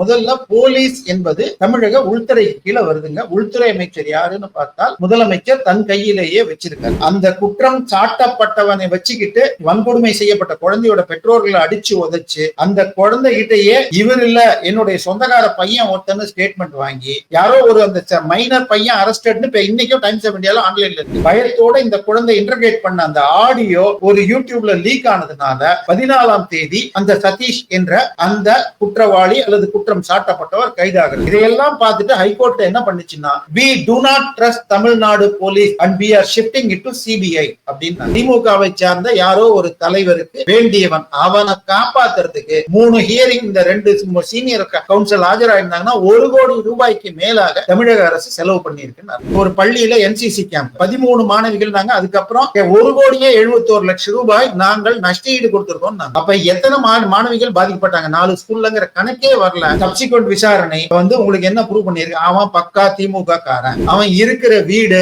முதல்ல போலீஸ் என்பது தமிழக உள்துறை கீழே வருதுங்க. உள்துறை அமைச்சர் யாருன்னு பார்த்தால் முதலமைச்சர் தன் கையிலேயே வச்சிருக்காரு. அந்த குற்றம் சாட்டப்பட்டவனை வச்சுக்கிட்டு வன்கொடுமை செய்யப்பட்ட குழந்தையோட பெற்றோர்களை அடிச்சு உதைச்சு அந்த குழந்தைகிட்டயே இவர் இல்ல என்னுடைய சொந்தக்கார பையன் ஒருத்தன்னு ஸ்டேட்மெண்ட் வாங்கி யாரோ ஒரு அந்த மைனர் பையன் அரஸ்டட்னு இப்ப இன்னைக்கும் டைம்ஸ் ஆஃப் இந்தியால ஆன்லைன்ல இருக்கு. பயத்தோட இந்த குழந்தை இன்டர்கேட் பண்ண அந்த ஆடியோ ஒரு யூடியூப்ல லீக் ஆனதுனால பதினாலாம் தேதி அந்த சதீஷ் என்ற அந்த குற்றவாளி அல்லது குற்றம் சாட்டப்பட்டவர் கைதாகிறார் இதையெல்லாம் பார்த்துட்டு ஹைகோர்ட் என்ன பண்ணுச்சுன்னா we do not trust Tamil Nadu police and we are shifting it to CBI அப்படின்னு திமுகவை சார்ந்த யாரோ ஒரு தலைவருக்கு வேண்டியவன் அவனை காப்பாத்துறதுக்கு மூணு ஹியரிங் இந்த ரெண்டு சீனியர் கவுன்சில் ஆஜராயிருந்தாங்கன்னா ஒரு கோடி ரூபாய்க்கு மேலாக தமிழக அரசு செலவு பண்ணியிருக்கு ஒரு பள்ளியில என்சிசி கேம்ப் பதிமூணு மாணவிகள் நாங்க அதுக்கப்புறம் ஒரு கோடியே எழுபத்தோரு லட்சம் ரூபாய் நாங்கள் நஷ்டஈடு கொடுத்திருக்கோம் அப்ப எத்தனை மா- மாணவிகள் பாதிக்கப்பட்டாங்க? நாலு ஸ்கூல்லங்கிற கணக்கே வரல. சப்சிக்வெண்ட் விசாரணை வந்து உங்களுக்கு என்ன ப்ரூவ் பண்ணிருக்கு அவன் பக்கா திமுக காரன். அவன் இருக்கிற வீடு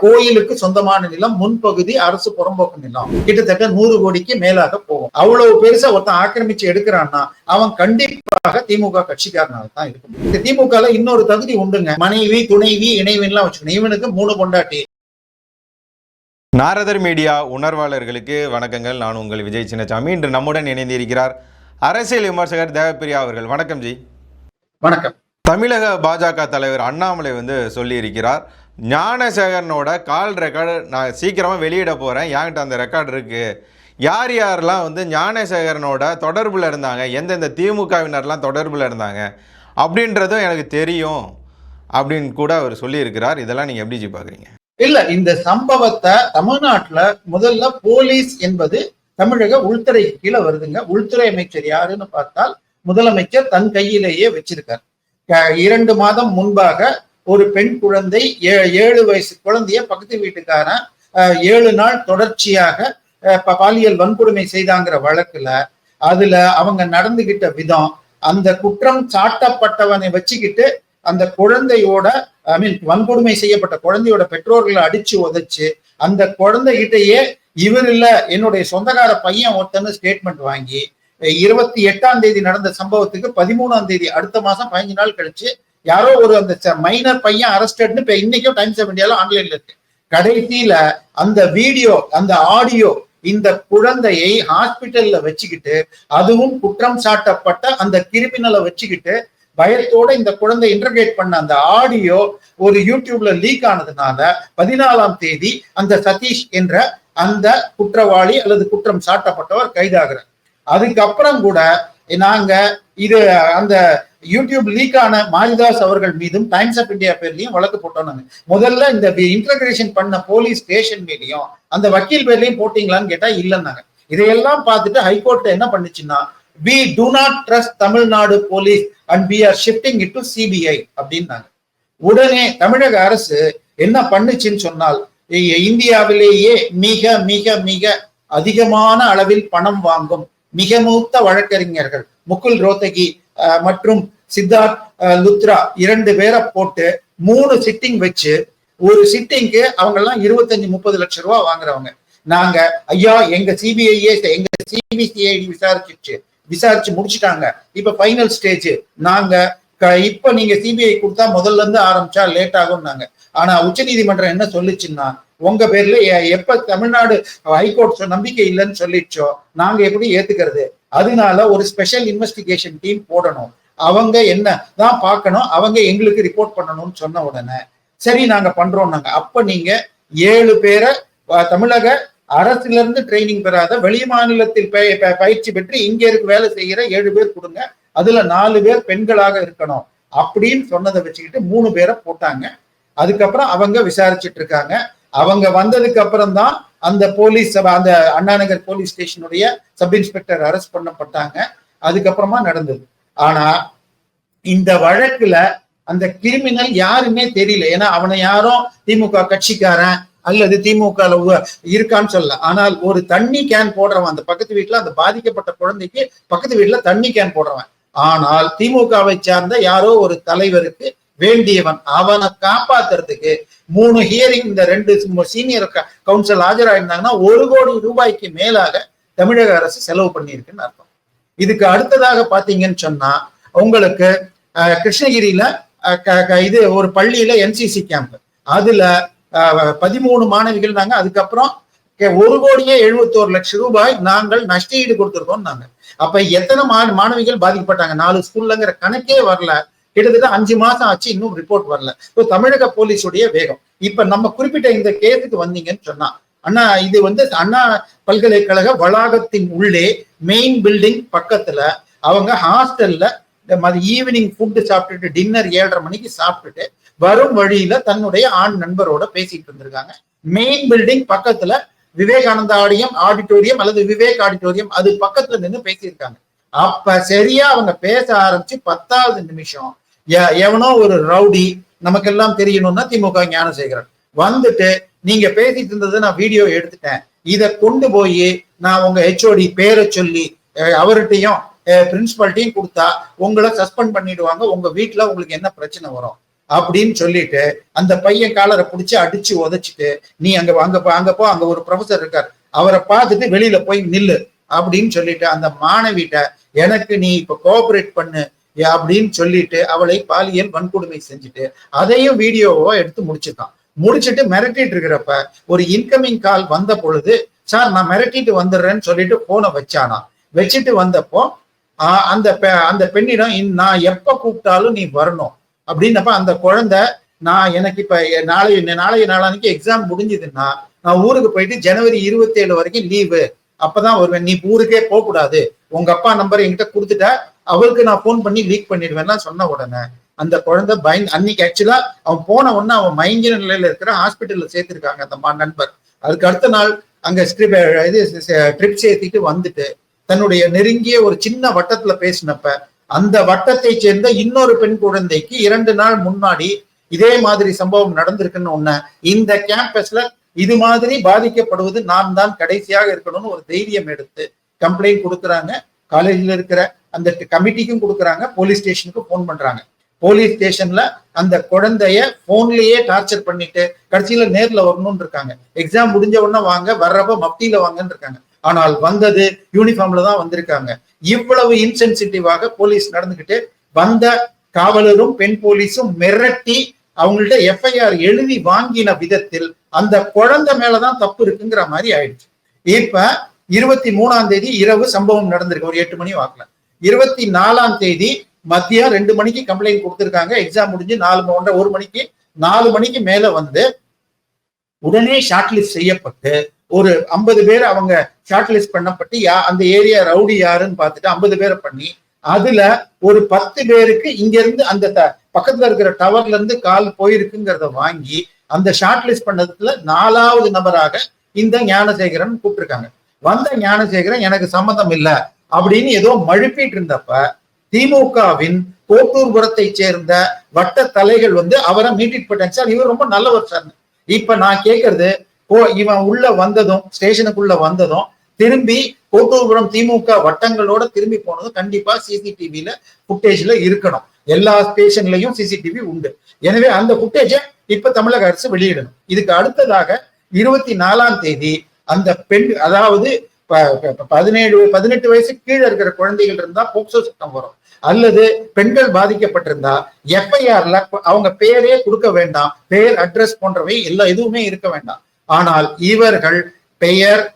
கோயிலுக்கு சொந்தமான நிலம் முன்பகுதி அரசு புறம்போக்கு நிலம். கிட்டத்தட்ட நூறு கோடிக்கு மேலாக போகும். அவ்வளவு பெருசா ஒருத்தன் ஆக்கிரமிச்சு எடுக்கிறான்னா அவன் கண்டிப்பாக திமுக கட்சிக்காரனால தான் இருக்கும் இந்த திமுக இன்னொரு தகுதி உண்டுங்க. மனைவி துணைவி இணைவின்லாம் வச்சுக்கணும். இவனுக்கு மூணு கொண்டாட்டி நாரதர் மீடியா உணர்வாளர்களுக்கு வணக்கங்கள். நான் உங்கள் விஜய் சின்னசாமி. இன்று நம்முடன் இணைந்திருக்கிறார் அரசியல் விமர்சகர் தேவப்பிரியா அவர்கள் வணக்கம் ஜி. வணக்கம். தமிழக பாஜக தலைவர் அண்ணாமலை வந்து சொல்லியிருக்கிறார் ஞானசேகரனோட கால் ரெக்கார்டு நான் சீக்கிரமாக வெளியிட போகிறேன் என்கிட்ட அந்த ரெக்கார்டு இருக்குது யார் யாரெல்லாம் வந்து ஞானசேகரனோட தொடர்பில் இருந்தாங்க எந்தெந்த திமுகவினர்லாம் தொடர்பில் இருந்தாங்க அப்படின்றதும் எனக்கு தெரியும் அப்படின்னு கூட அவர் சொல்லியிருக்கிறார். இதெல்லாம் நீங்கள் எப்படி ஜி பார்க்குறீங்க இல்ல இந்த சம்பவத்தை தமிழ்நாட்டுல முதல்ல போலீஸ் என்பது தமிழக உள்துறை கீழே வருதுங்க. உள்துறை அமைச்சர் யாருன்னு பார்த்தால் முதலமைச்சர் தன் கையிலேயே வச்சிருக்கார். இரண்டு மாதம் முன்பாக ஒரு பெண் குழந்தை ஏ- ஏழு வயசு குழந்தைய பக்கத்து வீட்டுக்காரன் ஏழு நாள் தொடர்ச்சியாக ப- பாலியல் வன்கொடுமை செய்தாங்கிற வழக்குல அதுல அவங்க நடந்துகிட்ட விதம் அந்த குற்றம் சாட்டப்பட்டவனை வச்சுக்கிட்டு அந்த குழந்தையோட ஐ மீன் வன்கொடுமை செய்யப்பட்ட குழந்தையோட பெற்றோர்களை அடிச்சு உதைச்சு அந்த குழந்தைகிட்டயே இவர் இல்ல என்னுடைய சொந்தக்கார பையன் ஒருத்தன்னு ஸ்டேட்மெண்ட் வாங்கி இருபத்தி எட்டாம் தேதி நடந்த சம்பவத்துக்கு பதிமூணாம் தேதி அடுத்த மாசம் பதினஞ்சு நாள் கழிச்சு யாரோ ஒரு அந்த மைனர் பையன் அரஸ்டட்னு இப்ப இன்னைக்கும் டைம்ஸ் ஆஃப் இந்தியால ஆன்லைன்ல இருக்கு. கடைசியில அந்த வீடியோ அந்த ஆடியோ இந்த குழந்தையை ஹாஸ்பிட்டல்ல வச்சுக்கிட்டு அதுவும் குற்றம் சாட்டப்பட்ட அந்த கிரிமினலை வச்சுக்கிட்டு பயத்தோட இந்த குழந்தை இன்டர்கேட் பண்ண அந்த ஆடியோ ஒரு யூடியூப்ல லீக் ஆனதுனால பதினாலாம் தேதி அந்த சதீஷ் என்ற அந்த குற்றவாளி அல்லது குற்றம் சாட்டப்பட்டவர் கைதாகிறார். அதுக்கப்புறம் கூட நாங்க இது அந்த யூடியூப் லீக் ஆன மாரிதாஸ் அவர்கள் மீதும் டைம்ஸ் ஆஃப் இந்தியா பேர்லயும் வழக்கு போட்டோம் நாங்க. முதல்ல இந்த இன்டகிரேஷன் பண்ண போலீஸ் ஸ்டேஷன் மீதையும் அந்த வக்கீல் பேர்லயும் போட்டீங்களான்னு கேட்டா இல்லைன்னாங்க. இதையெல்லாம் பார்த்துட்டு ஹைகோர்ட் என்ன பண்ணுச்சுன்னா we do not trust Tamil Nadu police and we are shifting it to CBI அப்படின்னாங்க. உடனே தமிழக அரசு என்ன பண்ணுச்சுன்னு சொன்னால் இந்தியாவிலேயே மிக மிக மிக அதிகமான அளவில் பணம் வாங்கும் மிக மூத்த வழக்கறிஞர்கள் முகுல் ரோத்தகி மற்றும் சித்தார்த் அஹ், லுத்ரா இரண்டு பேரை போட்டு மூணு சிட்டிங் வச்சு ஒரு சிட்டிங்க்கு அவங்க எல்லாம் இருபத்தஞ்சு முப்பது லட்சம் ரூபா வாங்குறவங்க. நாங்க ஐயா எங்க சிபிஐஏ எங்க சிபிசிஐடி விசாரிச்சிச்சு விசாரிச்சு முடிச்சிட்டாங்க. இப்ப ஃபைனல் ஸ்டேஜ் நாங்க இப்ப நீங்க சிபிஐ கொடுத்தா முதல்ல இருந்து ஆரம்பிச்சா லேட் ஆகும்னாங்க. ஆனா உச்சநீதிமன்றம் என்ன சொல்லிச்சுன்னா உங்க பேர்ல எப்ப தமிழ்நாடு ஹைகோர்ட் நம்பிக்கை இல்லைன்னு சொல்லிச்சோ நாங்க எப்படி ஏத்துக்கிறது? அதனால ஒரு ஸ்பெஷல் இன்வெஸ்டிகேஷன் டீம் போடணும். அவங்க என்ன தான் பார்க்கணும் அவங்க எங்களுக்கு ரிப்போர்ட் பண்ணணும்னு சொன்ன உடனே சரி நாங்க பண்றோம்னாங்க. அப்ப நீங்க ஏழு பேரை தமிழக அரசுல இருந்து ட்ரைனிங் பெறாத வெளி மாநிலத்தில் ப- பயிற்சி பெற்று இங்க இருக்கு வேலை செய்கிற ஏழு பேர் கொடுங்க. அதுல நாலு பேர் பெண்களாக இருக்கணும் அப்படின்னு சொன்னதை வச்சுக்கிட்டு மூணு பேரை போட்டாங்க. அதுக்கப்புறம் அவங்க விசாரிச்சுட்டு இருக்காங்க. அவங்க வந்ததுக்கு அப்புறம் தான் அந்த போலீஸ் அந்த அண்ணாநகர் போலீஸ் ஸ்டேஷனுடைய சப் இன்ஸ்பெக்டர் அரெஸ்ட் பண்ணப்பட்டாங்க. அதுக்கப்புறமா நடந்தது. ஆனா இந்த வழக்குல அந்த கிரிமினல் யாருமே தெரியல. ஏன்னா அவனை யாரும் திமுக கட்சிக்காரன் அல்லது திமுக இருக்கான்னு சொல்லல. ஆனால் ஒரு தண்ணி கேன் போடுறவன் அந்த பக்கத்து வீட்டுல அந்த பாதிக்கப்பட்ட குழந்தைக்கு பக்கத்து வீட்டுல தண்ணி கேன் போடுறவன். ஆனால் திமுகவை சார்ந்த யாரோ ஒரு தலைவருக்கு வேண்டியவன் அவனை காப்பாத்துறதுக்கு மூணு ஹியரிங் இந்த ரெண்டு சீனியர் கவுன்சில் ஆஜராயிருந்தாங்கன்னா ஒரு கோடி ரூபாய்க்கு மேலாக தமிழக அரசு செலவு பண்ணியிருக்குன்னு அர்த்தம். இதுக்கு அடுத்ததாக பாத்தீங்கன்னு சொன்னா உங்களுக்கு கிருஷ்ணகிரியில க- இது ஒரு பள்ளியில என்சிசி கேம்ப் அதுல பதிமூணு மாணவிகள் நாங்க அதுக்கப்புறம் கே- ஒரு கோடியே எழுபத்தோரு லட்சம் ரூபாய் நாங்கள் நஷ்டஈடு கொடுத்துருக்கோம் நாங்க அப்ப எத்தனை மா- மாணவிகள் பாதிக்கப்பட்டாங்க? நாலு ஸ்கூல்லங்கிற கணக்கே வரல. கிட்டத்தட்ட அஞ்சு மாசம் ஆச்சு இன்னும் ரிப்போர்ட் வரல. இப்போ தமிழக போலீஸுடைய வேகம். இப்ப நம்ம குறிப்பிட்ட இந்த கேஸுக்கு வந்தீங்கன்னு சொன்னா அண்ணா இது வந்து அண்ணா பல்கலைக்கழக வளாகத்தின் உள்ளே மெயின் பில்டிங் பக்கத்துல அவங்க ஹாஸ்டல்ல ஈவினிங் ஃபுட்டு சாப்பிட்டுட்டு டின்னர் ஏழரை மணிக்கு சாப்பிட்டுட்டு வரும் வழியில தன்னுடைய ஆண் நண்பரோட பேசிட்டு இருந்திருக்காங்க. மெயின் பில்டிங் பக்கத்துல விவேகானந்தா ஆடியம் ஆடிட்டோரியம் அல்லது விவேக் ஆடிட்டோரியம் அது பக்கத்துல நின்று பேசியிருக்காங்க. அப்ப சரியா அவங்க பேச ஆரம்பிச்சு பத்தாவது நிமிஷம் எ- எவனோ ஒரு ரவுடி நமக்கெல்லாம் தெரியணும்னா திமுக ஞானசேகரன். வந்துட்டு நீங்க பேசிட்டு இருந்ததை நான் வீடியோ எடுத்துட்டேன். இதை கொண்டு போய் நான் உங்க ஹெச்ஓடி பேரை சொல்லி அவர்கிட்டையும் அவர்கிட்டயும் பிரின்சிபால்ட்டையும் கொடுத்தா உங்களை சஸ்பெண்ட் பண்ணிடுவாங்க. உங்க வீட்டுல உங்களுக்கு என்ன பிரச்சனை வரும்? அப்படின்னு சொல்லிட்டு அந்த பையன் காலரை பிடிச்சி அடிச்சு உதைச்சிட்டு நீ அங்க அங்க அங்க போ அங்க ஒரு ப்ரொஃபசர் இருக்கார். அவரை பார்த்துட்டு வெளியில போய் நில்லு அப்படின்னு சொல்லிட்டு அந்த மாணவிட்ட எனக்கு நீ இப்ப கோஆபரேட் பண்ணு அப்படின்னு சொல்லிட்டு அவளை பாலியல் வன்கொடுமை செஞ்சுட்டு அதையும் வீடியோவோ எடுத்து முடிச்சுட்டான். முடிச்சிட்டு மிரட்டிட்டு இருக்கிறப்ப ஒரு இன்கமிங் கால் வந்த பொழுது சார் நான் மிரட்டிட்டு வந்துடுறேன்னு சொல்லிட்டு போனை வச்சானா? வச்சுட்டு வந்தப்போ அந்த பெ- அந்த பெண்ணிடம் "இன்- நான் எப்ப கூப்பிட்டாலும் நீ வரணும். அப்படின்னப்ப அந்த குழந்தை நான் எனக்கு இப்ப நாளை நாளைய நாளானிக்கு எக்ஸாம் முடிஞ்சதுன்னா நான் ஊருக்கு போயிட்டு ஜனவரி இருபத்தி ஏழு வரைக்கும் லீவு அப்பதான் வருவேன். நீ ஊருக்கே போக கூடாது உங்க அப்பா நம்பர் என்கிட்ட கொடுத்துட்ட அவருக்கு நான் ஃபோன் பண்ணி லீக் பண்ணிடுவேன்லாம் சொன்ன உடனே அந்த குழந்தை பயந்து அன்னைக்கு ஆக்சுவலா அவன் போன உடனே அவன் மயங்கின நிலையில இருக்கிற ஹாஸ்பிட்டல்ல சேர்த்திருக்காங்க அந்த மா- நண்பர். அதுக்கு அடுத்த நாள் அங்க ஸ்ட்ரிப் இது ட்ரிப் சேர்த்திட்டு வந்துட்டு தன்னுடைய நெருங்கிய ஒரு சின்ன வட்டத்துல பேசினப்ப அந்த வட்டத்தை சேர்ந்த இன்னொரு பெண் குழந்தைக்கு இரண்டு நாள் முன்னாடி இதே மாதிரி சம்பவம் நடந்திருக்குன்னு ஒண்ணு. இந்த கேம்பஸ்ல இது மாதிரி பாதிக்கப்படுவது நான் தான் கடைசியாக இருக்கணும்னு ஒரு தைரியம் எடுத்து கம்ப்ளைண்ட் கொடுக்குறாங்க. காலேஜில் இருக்கிற அந்த கமிட்டிக்கும் கொடுக்குறாங்க. போலீஸ் ஸ்டேஷனுக்கு ஃபோன் பண்றாங்க. போலீஸ் ஸ்டேஷன்ல அந்த குழந்தைய போன்லயே டார்ச்சர் பண்ணிட்டு கடைசியில நேர்ல வரணும்னு இருக்காங்க. எக்ஸாம் முடிஞ்ச உடனே வாங்க வர்றப்ப மப்டியில வாங்கன்னு இருக்காங்க. ஆனால் வந்தது யூனிஃபார்ம்ல தான் வந்திருக்காங்க. இவ்வளவு இன்சென்சிட்டிவாக போலீஸ் நடந்துகிட்டு வந்த காவலரும் பெண் போலீஸும் மிரட்டி அவங்கள்ட்ட எஃப்ஐஆர் எழுதி வாங்கின விதத்தில் அந்த குழந்தை மேலதான் தப்பு இருக்குங்கிற மாதிரி ஆயிடுச்சு. இப்ப இருபத்தி மூணாம் தேதி இரவு சம்பவம் நடந்திருக்கு. ஒரு எட்டு மணி வாக்கல. இருபத்தி நாலாம் தேதி மதியம் ரெண்டு மணிக்கு கம்ப்ளைண்ட் கொடுத்துருக்காங்க. எக்ஸாம் முடிஞ்சு நாலு ஒன்றரை ஒரு மணிக்கு நாலு மணிக்கு மேல வந்து உடனே ஷார்ட் லிஸ்ட் செய்யப்பட்டு ஒரு ஐம்பது பேர் அவங்க ஷார்ட் லிஸ்ட் பண்ணப்பட்டு யா அந்த ஏரியா ரவுடி யாருன்னு பார்த்துட்டு ஐம்பது பேரை பண்ணி அதுல ஒரு பத்து பேருக்கு இங்க இருந்து அந்த த- பக்கத்துல இருக்கிற டவர்ல இருந்து கால் போயிருக்குங்கிறத வாங்கி அந்த ஷார்ட் லிஸ்ட் பண்ணதுல நாலாவது நபராக இந்த ஞானசேகரன் கூப்பிட்டுருக்காங்க. வந்த ஞானசேகரன் எனக்கு சம்மந்தம் இல்லை அப்படின்னு ஏதோ மழுப்பிட்டு இருந்தப்ப திமுகவின் கோட்டூர்புரத்தை சேர்ந்த வட்ட தலைகள் வந்து அவரை மீட்டிட்டு போயிட்டாங்க. சார் இவர் ரொம்ப நல்லவர் சார். இப்ப நான் கேட்கறது இவன் உள்ள வந்ததும் ஸ்டேஷனுக்குள்ள வந்ததும் திரும்பி கோட்டூர்புரம் திமுக வட்டங்களோட திரும்பி போனதும் கண்டிப்பா சிசிடிவில புட்டேஜ்ல இருக்கணும். எல்லா ஸ்டேஷன்லயும் சிசிடிவி உண்டு. எனவே அந்த புட்டேஜை இப்ப தமிழக அரசு வெளியிடணும். இதுக்கு அடுத்ததாக இருபத்தி நாலாம் தேதி அந்த பெண் அதாவது ப- பதினேழு பதினெட்டு வயசு கீழே இருக்கிற குழந்தைகள் இருந்தா போக்சோ சட்டம் வரும். அல்லது பெண்கள் பாதிக்கப்பட்டிருந்தா எஃப்ஐஆர்ல அவங்க பேரே கொடுக்க வேண்டாம். பேர் அட்ரஸ் போன்றவை எல்லா எதுவுமே இருக்க வேண்டாம். ஆனால் இவர்கள் பெயர்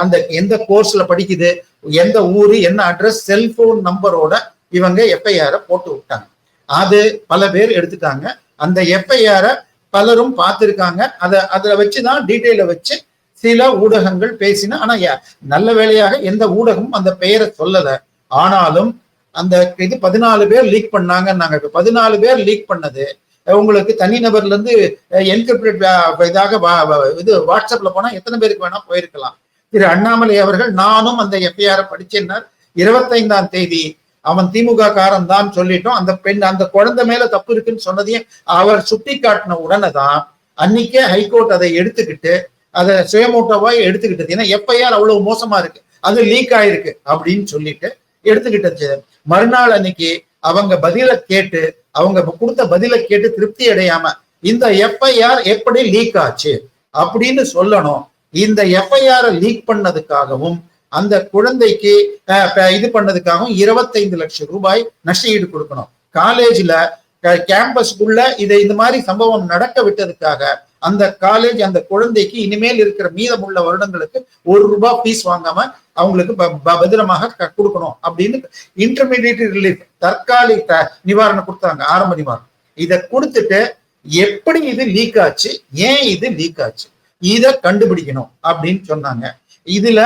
அந்த எந்த கோர்ஸ்ல படிக்குது எந்த ஊரு என்ன அட்ரஸ் செல்போன் நம்பரோட இவங்க எஃப்ஐஆரை போட்டு விட்டாங்க. அது பல பேர் எடுத்துட்டாங்க. அந்த எஃப்ஐஆரை பலரும் பார்த்துருக்காங்க. அதை அதுல வச்சுதான் டீட்டெயிலை வச்சு சில ஊடகங்கள் பேசின ஆனா யா- நல்ல வேலையாக எந்த ஊடகமும் அந்த பெயரை சொல்லல. ஆனாலும் அந்த இது பதினாலு பேர் லீக் பண்ணாங்கன்னாங்க. இப்ப பதினாலு பேர் லீக் பண்ணது உங்களுக்கு தனிநபர்ல இருந்து என்கிரிப்டட் இதாக வா- இது வாட்ஸ்அப்ல போனா எத்தனை பேருக்கு வேணா போயிருக்கலாம். திரு அண்ணாமலை அவர்கள் நானும் அந்த எஃப்ஐஆர் படிச்சேன்னார் இருபத்தைந்தாம் தேதி அவன் திமுக காரன் தான் சொல்லிட்டோம். அந்த பெண் அந்த குழந்தை மேல தப்பு இருக்குன்னு சொன்னதையும் அவர் சுட்டி காட்டின உடனே தான் அன்னைக்கே ஹைகோர்ட் அதை எடுத்துக்கிட்டு அதை சுயமோட்டோவாய் எடுத்துக்கிட்டது. ஏன்னா எஃப்ஐஆர் அவ்வளவு மோசமா இருக்கு. அது லீக் ஆயிருக்கு அப்படின்னு சொல்லிட்டு எடுத்துக்கிட்டது. மறுநாள் அன்னைக்கு அவங்க பதில கேட்டு அவங்க கொடுத்த பதில கேட்டு திருப்தி அடையாம இந்த எஃப்ஐஆர் எப்படி லீக் ஆச்சு அப்படின்னு சொல்லணும். இந்த எஃப்ஐஆர் லீக் பண்ணதுக்காகவும் அந்த குழந்தைக்கு இது பண்ணதுக்காகவும் இருபத்தைந்து லட்சம் ரூபாய் நஷ்டஈடு கொடுக்கணும். காலேஜ்ல கேம்பஸ்க்குள்ள இதை இந்த மாதிரி சம்பவம் நடக்க விட்டதுக்காக அந்த காலேஜ் அந்த குழந்தைக்கு இனிமேல் இருக்கிற மீதமுள்ள வருடங்களுக்கு ஒரு ரூபாய் ஃபீஸ் வாங்காம அவங்களுக்கு ப- ப- பத்திரமாக க- கொடுக்கணும் அப்படின்னு இன்டர்மீடியட் ரிலீஃப் தற்காலிக நிவாரணம் கொடுத்தாங்க ஆரம்ப நிவாரணம். இதை கொடுத்துட்டு எப்படி இது லீக் ஆச்சு ஏன் இது லீக் ஆச்சு இதை கண்டுபிடிக்கணும் அப்படின்னு சொன்னாங்க. இதுல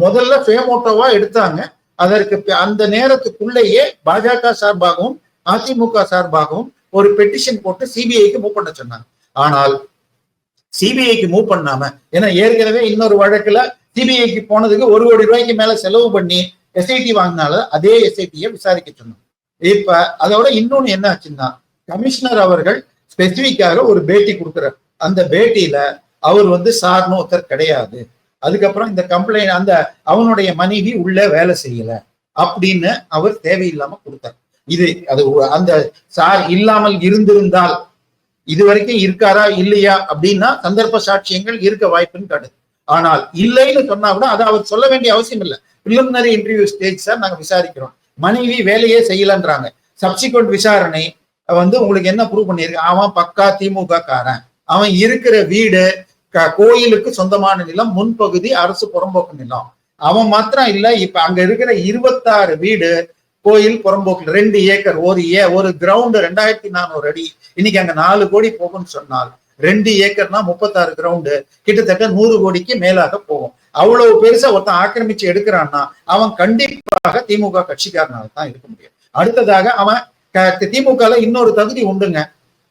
முதல்ல ஃபேமோட்டோவா எடுத்தாங்க. அதற்கு அந்த நேரத்துக்குள்ளேயே பாஜக சார்பாகவும் அதிமுக சார்பாகவும் ஒரு பெட்டிஷன் போட்டு சிபிஐக்கு மூவ் பண்ண சொன்னாங்க. ஆனால் சிபிஐக்கு மூவ் பண்ணாம ஏன்னா ஏற்கனவே இன்னொரு வழக்குல சிபிஐக்கு போனதுக்கு ஒரு கோடி ரூபாய்க்கு மேல செலவு பண்ணி எஸ்ஐடி வாங்கினால அதே எஸ்ஐடியை விசாரிக்க சொன்னோம் இப்ப அதோட இன்னொன்னு என்ன ஆச்சுன்னா கமிஷனர் அவர்கள் ஸ்பெசிபிக்காக ஒரு பேட்டி கொடுக்குறார். அந்த பேட்டியில அவர் வந்து சார்னு ஒருத்தர் கிடையாது. அதுக்கப்புறம் இந்த கம்ப்ளைண்ட் அந்த அவனுடைய மனைவி உள்ள வேலை செய்யல அப்படின்னு அவர் தேவையில்லாம கொடுத்தார். இது அது அந்த சார் இல்லாமல் இருந்திருந்தால் இது வரைக்கும் இருக்காரா இல்லையா அப்படின்னா சந்தர்ப்ப சாட்சியங்கள் இருக்க வாய்ப்புன்னு காட்டுது. ஆனால் இல்லைன்னு சொன்னா கூட அதை அவர் சொல்ல வேண்டிய அவசியம் இல்லை. பிலிமினரி இன்டர்வியூ ஸ்டேஜ் சார் நாங்க விசாரிக்கிறோம். மனைவி வேலையே செய்யலன்றாங்க. சப்சிக்வெண்ட் விசாரணை வந்து உங்களுக்கு என்ன ப்ரூவ் பண்ணியிருக்கு? அவன் பக்கா திமுக காரன் அவன் இருக்கிற வீடு க- கோயிலுக்கு சொந்தமான நிலம் முன்பகுதி அரசு புறம்போக்கு நிலம். அவன் மாத்திரம் இல்ல இப்ப அங்க இருக்கிற இருபத்தாறு வீடு கோயில் புறம்போக்கில் ரெண்டு ஏக்கர் ஒரு ஏ ஒரு கிரவுண்டு ரெண்டாயிரத்தி நானூறு அடி. இன்னைக்கு அங்க நாலு கோடி போகும்னு சொன்னால் ரெண்டு ஏக்கர்னா முப்பத்தாறு கிரவுண்டு கிட்டத்தட்ட நூறு கோடிக்கு மேலாக போகும். அவ்வளவு பெருசா ஒருத்தன் ஆக்கிரமிச்சு எடுக்கிறான்னா அவன் கண்டிப்பாக திமுக கட்சிக்காரனால தான் இருக்க முடியும். அடுத்ததாக அவன் திமுக திமுகல இன்னொரு தகுதி உண்டுங்க.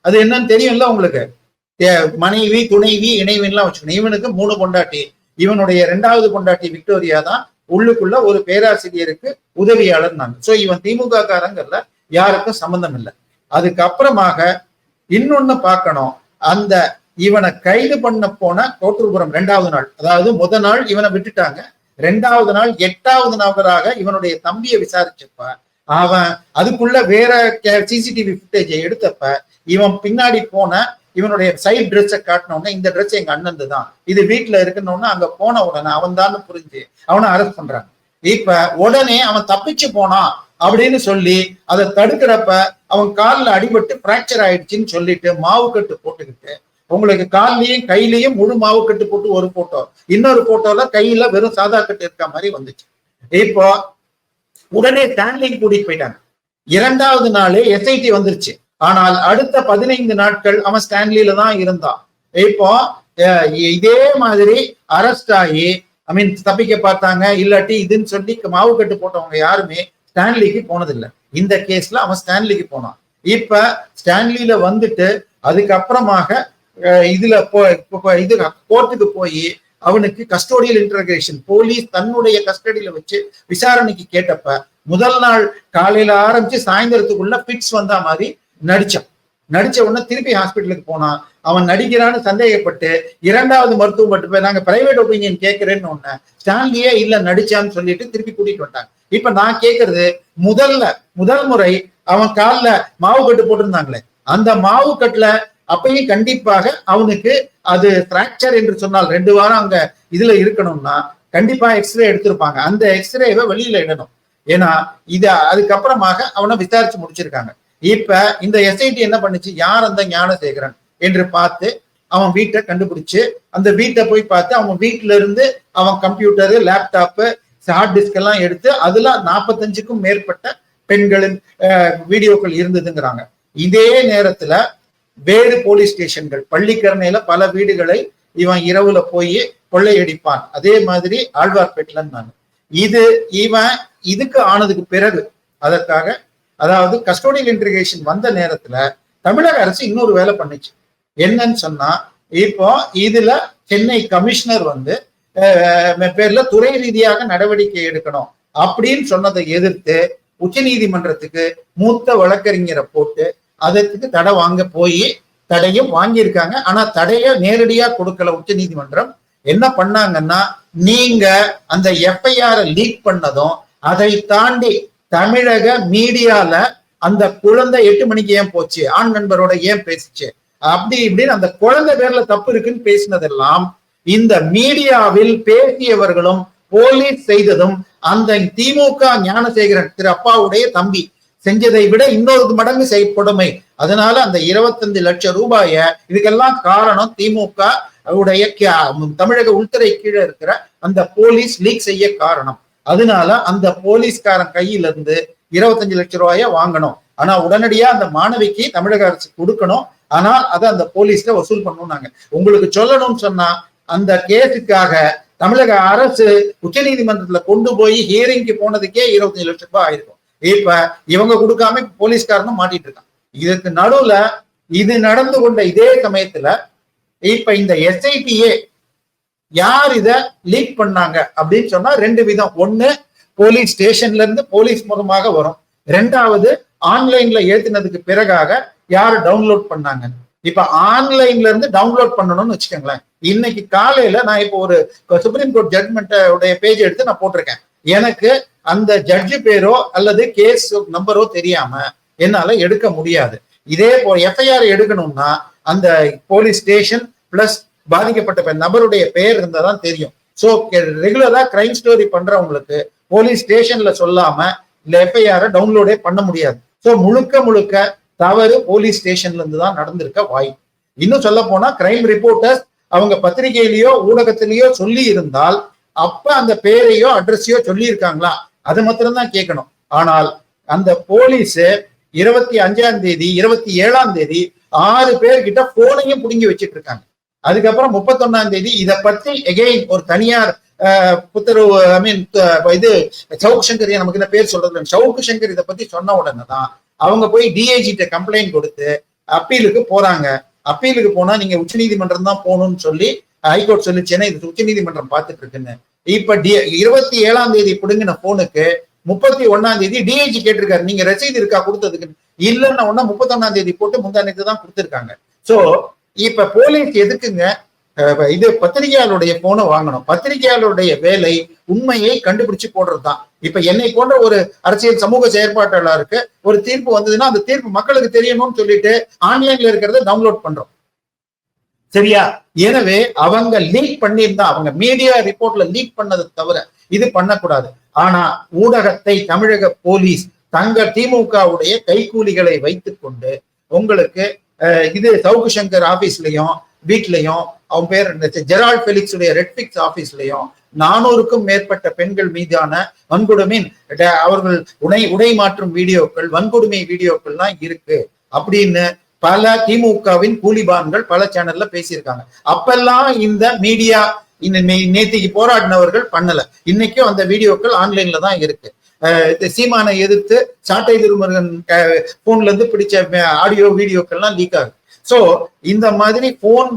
அது என்னன்னு தெரியும்ல உங்களுக்கு? மனைவி துணைவி இணைவின்லாம் வச்சுக்கணும். இவனுக்கு மூணு கொண்டாட்டி இவனுடைய இரண்டாவது கொண்டாட்டி விக்டோரியா தான் உள்ளுக்குள்ள ஒரு பேராசிரியருக்கு உதவியாளர் நாங்க. சோ இவன் திமுக காரங்கள்ல யாருக்கும் சம்பந்தம் இல்லை. அதுக்கப்புறமாக இன்னொன்னு பார்க்கணும். அந்த இவனை கைது பண்ண போன கோட்டூர்புரம் ரெண்டாவது நாள் அதாவது முத நாள் இவனை விட்டுட்டாங்க. ரெண்டாவது நாள் எட்டாவது நபராக இவனுடைய தம்பியை விசாரிச்சப்ப அவன் அதுக்குள்ள வேற சிசிடிவி ஃபுட்டேஜை எடுத்தப்ப இவன் பின்னாடி போன இவனுடைய சைட் ட்ரெஸ்ஸை காட்டினோடனே இந்த ட்ரெஸ் எங்க அண்ணன் தான். இது வீட்டுல இருக்குன்னு அங்க போன உடனே அவன் தான் புரிஞ்சு அவனை அரெஸ்ட் பண்றாங்க. இப்ப உடனே அவன் தப்பிச்சு போனான் அப்படின்னு சொல்லி அதை தடுக்கிறப்ப அவன் காலில் அடிபட்டு பிராக்சர் ஆயிடுச்சுன்னு சொல்லிட்டு மாவு கட்டு போட்டுக்கிட்டு உங்களுக்கு கால்லையும் கையிலையும் முழு மாவு கட்டு போட்டு ஒரு போட்டோ இன்னொரு போட்டோல கையில வெறும் சாதா கட்டு இருக்க மாதிரி வந்துச்சு. இப்போ உடனே ஸ்டான்லிங் கூட்டிட்டு போயிட்டாங்க. இரண்டாவது நாளே எஸ்ஐடி வந்துருச்சு. ஆனால் அடுத்த பதினைந்து நாட்கள் அவன் ஸ்டான்லியில தான் இருந்தான். இப்போ இதே மாதிரி அரெஸ்ட் ஆகி ஐ மீன் தப்பிக்க பார்த்தாங்க இல்லாட்டி இதுன்னு சொல்லி மாவு கட்டு போட்டவங்க யாருமே ஸ்டான்லிக்கு போனதில்லை. இந்த கேஸ்ல அவன் ஸ்டான்லிக்கு போனான். இப்ப ஸ்டான்லியில வந்துட்டு அதுக்கப்புறமாக இதுல போ இது கோர்ட்டுக்கு போய் அவனுக்கு கஸ்டோடியல் இன்டர்கிரேஷன் போலீஸ் தன்னுடைய கஸ்டடியில வச்சு விசாரணைக்கு கேட்டப்ப முதல் நாள் காலையில ஆரம்பிச்சு சாயந்தரத்துக்குள்ள பிட்ஸ் வந்த மாதிரி நடிச்சான். நடிச்ச உடனே திருப்பி ஹாஸ்பிட்டலுக்கு போனான் அவன் நடிக்கிறான்னு சந்தேகப்பட்டு இரண்டாவது மருத்துவம் மட்டும் போய் நாங்க பிரைவேட் ஒப்பீனியன் கேட்கிறேன்னு ஒண்ணு ஸ்டான்லியே இல்ல நடிச்சான்னு சொல்லிட்டு திருப்பி கூட்டிட்டு வந்தாங்க இப்ப நான் கேட்கறது முதல்ல முதல் முறை அவன் காலில் மாவு கட்டு போட்டிருந்தாங்களே அந்த மாவு கட்டுல அப்பயும் கண்டிப்பாக அவனுக்கு அது பிராக்சர் என்று சொன்னால் ரெண்டு வாரம் அங்க இதுல இருக்கணும்னா கண்டிப்பா எக்ஸ்ரே எடுத்திருப்பாங்க. அந்த எக்ஸ்ரேவை வெளியில இடணும். ஏன்னா இத அதுக்கப்புறமாக அவனை விசாரிச்சு முடிச்சிருக்காங்க. இப்ப இந்த எஸ்ஐடி என்ன பண்ணுச்சு? யார் அந்த ஞானசேகரன்? என்று பார்த்து அவன் வீட்டை கண்டுபிடிச்சு அந்த வீட்டை போய் பார்த்து அவன் வீட்டுல இருந்து அவன் கம்ப்யூட்டரு லேப்டாப்பு ஹார்ட் டிஸ்க் எல்லாம் எடுத்து அதுல நாற்பத்தஞ்சுக்கும் மேற்பட்ட பெண்களின் வீடியோக்கள் இருந்ததுங்கிறாங்க. இதே நேரத்துல வேறு போலீஸ் ஸ்டேஷன்கள் பள்ளிக்கரணையில பல வீடுகளை இவன் இரவுல போய் கொள்ளையடிப்பான். அதே மாதிரி ஆழ்வார்பேட்டிலன்னு இது இவன் இதுக்கு ஆனதுக்கு பிறகு அதற்காக அதாவது கஸ்டோடியல் இன்டிகேஷன் வந்த நேரத்துல தமிழக அரசு இன்னொரு வேலை பண்ணுச்சு. என்னன்னு சொன்னா இப்போ இதுல சென்னை கமிஷனர் வந்து பேர்ல துறை ரீதியாக நடவடிக்கை எடுக்கணும் அப்படின்னு சொன்னதை எதிர்த்து உச்சநீதிமன்றத்துக்கு மூத்த வழக்கறிஞரை போட்டு அதற்கு தடை வாங்க போய் தடையும் வாங்கியிருக்காங்க. ஆனா தடைய நேரடியா கொடுக்கல உச்சநீதிமன்றம். என்ன பண்ணாங்கன்னா நீங்க அந்த எஃப்ஐஆரை லீக் பண்ணதும் அதை தாண்டி தமிழக மீடியால அந்த குழந்தை எட்டு மணிக்கு ஏன் போச்சு? ஆண் நண்பரோட ஏன் பேசிச்சு? அப்படி இப்படின்னு அந்த குழந்தை பேர்ல தப்பு இருக்குன்னு பேசினதெல்லாம் இந்த மீடியாவில் பேசியவர்களும் போலீஸ் செய்ததும் அந்த திமுக ஞானசேகரன் திரு அப்பாவுடைய தம்பி செஞ்சதை விட இன்னொரு மடங்கு செய்யப்படுமை அதனால அந்த 25 லட்சம் ரூபாய இதுக்கெல்லாம் காரணம் திமுக உடைய தமிழக உள்துறை கீழே இருக்கிற அந்த போலீஸ் லீக் செய்ய காரணம். அதனால அந்த போலீஸ்காரன் கையில இருந்து 25 லட்சம் ரூபாய வாங்கணும். ஆனா உடனடியா அந்த மாணவிக்கு தமிழக அரசு கொடுக்கணும். ஆனால் அதை அந்த போலீஸ்ல வசூல் பண்ணணும்னாங்க. உங்களுக்கு சொல்லணும்னு சொன்னா அந்த கேஸுக்காக தமிழக அரசு உச்ச நீதிமன்றத்துல கொண்டு போய் ஹியரிங்க்கு போனதுக்கே 25 லட்சம் ரூபாய் ஆயிருக்கும். இப்ப இவங்க கொடுக்காம போலீஸ்காரனும் மாட்டிட்டு இருக்கான். இதுக்கு நடுவுல இது நடந்து கொண்ட இதே சமயத்துல இப்ப இந்த எஸ்ஐடிஏ யார் இத லீக் பண்ணாங்க அப்படின்னு சொன்னா ரெண்டு விதம். ஒண்ணு போலீஸ் ஸ்டேஷன்ல இருந்து போலீஸ் மூலமாக வரும். ரெண்டாவது ஆன்லைன்ல ஏத்தினதுக்கு பிறகாக யார் டவுன்லோட் பண்ணாங்க? இப்ப ஆன்லைன்ல இருந்து டவுன்லோட் பண்ணணும்னு வச்சுக்கோங்களேன். இன்னைக்கு காலையில நான் இப்போ ஒரு சுப்ரீம் கோர்ட் ஜட்மெண்ட் பேஜ் எடுத்து நான் போட்டிருக்கேன். எனக்கு அந்த ஜட்ஜு பேரோ அல்லது கேஸ் நம்பரோ தெரியாம என்னால எடுக்க முடியாது. இதே போ எஃப்ஐஆர் எடுக்கணும்னா அந்த போலீஸ் ஸ்டேஷன் பிளஸ் பாதிக்கப்பட்ட நபருடைய பெயர் இருந்தா தான் தெரியும் ஸோ ரெகுலரா கிரைம் ஸ்டோரி பண்றவங்களுக்கு போலீஸ் ஸ்டேஷன்ல சொல்லாம இந்த எஃப்ஐஆர் டவுன்லோடே பண்ண முடியாது. ஸோ முழுக்க முழுக்க தவறு போலீஸ் ஸ்டேஷன்ல இருந்து தான் நடந்திருக்க வாய்ப்பு இன்னும் சொல்ல போனா கிரைம் ரிப்போர்ட்டர்ஸ் அவங்க பத்திரிகையிலயோ ஊடகத்திலேயோ சொல்லி இருந்தால் அப்ப அந்த பேரையோ அட்ரஸையோ சொல்லி இருக்காங்களா? அது மாத்திரம்தான் கேட்கணும். ஆனால் அந்த போலீஸ் இருபத்தி அஞ்சாம் தேதி இருபத்தி ஏழாம் தேதி ஆறு பேர்கிட்ட போனையும் புடுங்கி வச்சிட்டு இருக்காங்க. அதுக்கப்புறம் முப்பத்தொன்னாம் தேதி இதை பற்றி எகெயின் ஒரு தனியார் அஹ், புத்தரவு ஐ மீன் இது சவுக் சங்கர் நமக்கு என்ன பேர் சொல்றது சவுக்கு சங்கர் இதை பத்தி சொன்ன உடனே தான் அவங்க போய் டிஐஜி கிட்ட கம்ப்ளைண்ட் கொடுத்து அப்பீலுக்கு போறாங்க. அப்பீலுக்கு போனா நீங்க உச்சநீதிமன்றம் தான் போகணும்னு சொல்லி ஹைகோர்ட் சொல்லிச்சேன்னா இது உச்சநீதிமன்றம் பார்த்துட்டு இருக்குன்னு இப்ப டி இருபத்தி ஏழாம் தேதி பிடுங்கின போனுக்கு முப்பத்தி ஒன்னாம் தேதி டிஐஜி கேட்டிருக்காரு. நீங்க ரசீது இருக்கா கொடுத்ததுக்கு இல்லைன்னா ஒன்னா முப்பத்தொன்னாம் தேதி போட்டு முந்தானத்து தான் கொடுத்துருக்காங்க. சோ இப்ப போலீஸ் எதுக்குங்க? இது பத்திரிகையாளருடைய போனை வாங்கணும். பத்திரிகையாளருடைய வேலை உண்மையை கண்டுபிடிச்சு போடுறதுதான். இப்ப என்னை போன்ற ஒரு அரசியல் சமூக செயற்பாட்டாளருக்கு ஒரு தீர்ப்பு வந்ததுன்னா அந்த தீர்ப்பு மக்களுக்கு தெரியணும்னு சொல்லிட்டு ஆன்லைன்ல இருக்கிறத டவுன்லோட் பண்றோம். சரியா? எனவே அவங்க லீக் பண்ணியிருந்தா அவங்க மீடியா ரிப்போர்ட்ல லீக் பண்ணதை தவிர இது பண்ணக்கூடாது. ஆனா ஊடகத்தை தமிழக போலீஸ் தங்கள் திமுகவுடைய கைக்கூலிகளை வைத்துக்கொண்டு உங்களுக்கு இது சவுக்கு சங்கர் ஆபீஸ்லயும் வீட்லயும் அவன் பேர் ஜெரால் ஜெரால்ட் பெலிக்ஸ் உடைய ரெட்பிக்ஸ் ஆபீஸ்லயும் நானூறுக்கும் மேற்பட்ட பெண்கள் மீதான வன்கொடுமை ட- அவர்கள் உடை உடை மாற்றும் வீடியோக்கள் வன்கொடுமை வீடியோக்கள்லாம் இருக்கு அப்படின்னு பல திமுகவின் கூலிபான்கள் பல சேனல்ல பேசியிருக்காங்க. அப்பெல்லாம் இந்த மீடியா இந்த நேத்திக்கு போராடினவர்கள் பண்ணல. இன்னைக்கும் அந்த வீடியோக்கள் ஆன்லைன்ல தான் இருக்கு. சீமானை எதிர்த்து சாட்டை திருமுருகன் போன்ல இருந்து பிடிச்ச ஆடியோ வீடியோக்கள்லாம் லீக் ஆகுது. ஸோ இந்த மாதிரி போன்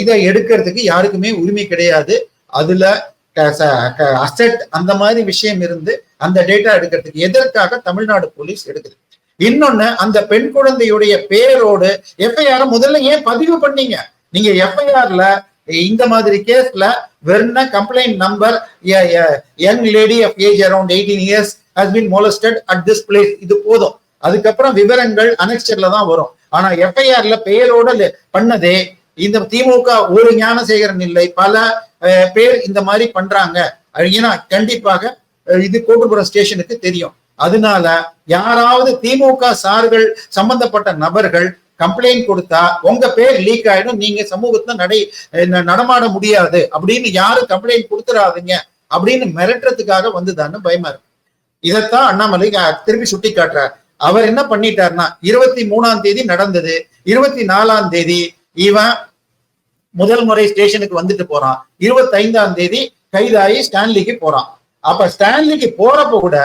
இதை எடுக்கிறதுக்கு யாருக்குமே உரிமை கிடையாது. அதுல அசெட் அந்த மாதிரி விஷயம் இருந்து அந்த டேட்டா எடுக்கிறதுக்கு எதற்காக தமிழ்நாடு போலீஸ் எடுக்குது? இன்னொன்னு அந்த பெண் குழந்தையுடைய பேரோடு எஃப்ஐஆர் முதல்ல ஏன் பதிவு பண்ணீங்க? நீங்க எஃப்ஐஆர்ல இந்த மாதிரி கேஸ்ல வெறும் complaint number young lady of age around eighteen years has been molested at this place இது போதும். அதுக்கப்புறம் விவரங்கள் அனெக்ஸ்டர்ல தான் வரும். ஆனா எஃப்ஐஆர்ல பெயரோட பண்ணதே இந்த திமுக ஒரு ஞானசேகரன் இல்லை. பல பேர் இந்த மாதிரி பண்றாங்க. ஏன்னா கண்டிப்பாக இது கோட்டுப்புறம் ஸ்டேஷனுக்கு தெரியும். அதனால யாராவது திமுக சார்கள் சம்பந்தப்பட்ட நபர்கள் கம்ப்ளைண்ட் கொடுத்தா உங்க பேர் லீக் ஆயிடும். நீங்க சமூகத்துல நடை நடமாட முடியாது. அப்படின்னு யாரும் கம்ப்ளைண்ட் கொடுத்துடாதீங்க அப்படின்னு மிரட்டுறதுக்காக வந்துதான்னு பயமா இருக்கு. இதைத்தான் அண்ணாமலை திருப்பி சுட்டி காட்டுறார் அவர் என்ன பண்ணிட்டாருன்னா இருபத்தி மூணாம் தேதி நடந்தது. இருபத்தி நாலாம் தேதி இவன் முதல் முறை ஸ்டேஷனுக்கு வந்துட்டு போறான். இருபத்தி ஐந்தாம் தேதி கைதாகி ஸ்டான்லிக்கு போறான். அப்ப ஸ்டான்லிக்கு போறப்ப கூட